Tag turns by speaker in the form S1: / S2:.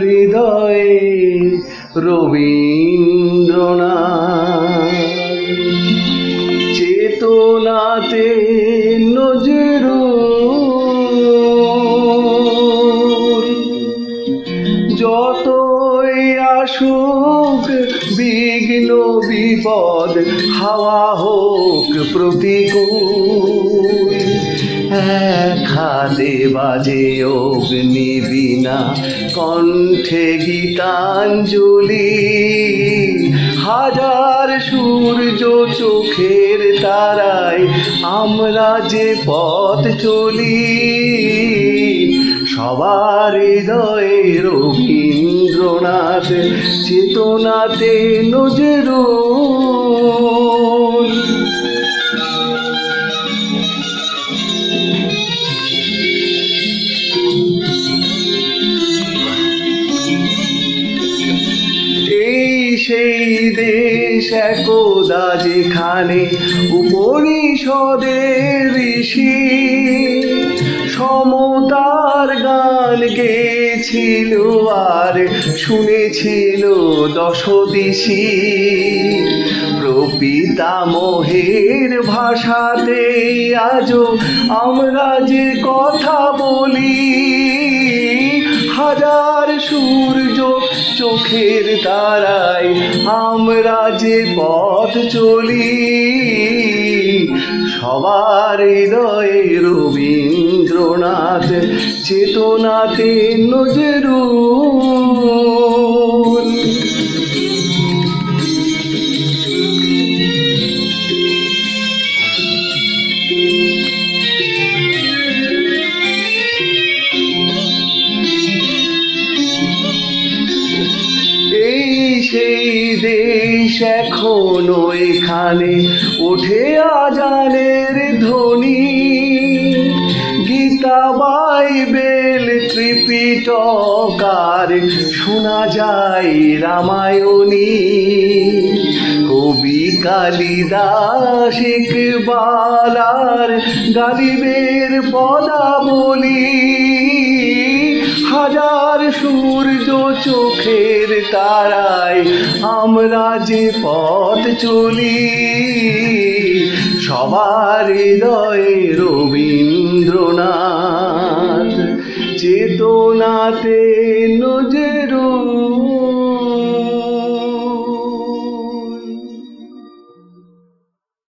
S1: হৃদয়ে রবীন্দ্রনাথ। চেতনাতে নজরু যতই আসুক বিঘ্ন বিপদ হাওয়া হোক প্রতিকূল। হ্যাঁ হাতে বাজে অগ্নি বিনা, কণ্ঠে গীতাঞ্জলি। হাজার সূর্য চোখের তারায় আমরা যে পথ চলি, সবার হৃদয়ে রবীন্দ্রনাথ চেতনাতে নজরুল সেই দেশ একদা যেখানে উপনিষদের ঋষি সমতার গান গেছিল আর শুনেছিল দশদিশি। প্রপিতামহের ভাষাতে আজও আমরা যে কথা বলি, হাজার সূর্য চোখের তারায় আমরা যে পথ চলি সবার হৃদয়ে রবীন্দ্রনাথ চেতনাতে নজরুল দেশ এখন এখানে ওঠে আজানের ধ্বনি। গীতা বাইবেল ত্রিপিটক আর শোনা যায় রামায়ণী। কবি কালিদাস ইকবাল আর গালিবের পদাবলী। হাজার সূর্য চোখের তারায় আমরা যে পথ চলি সবার হৃদয়ে রবীন্দ্রনাথ। চেতনাতে নজরুল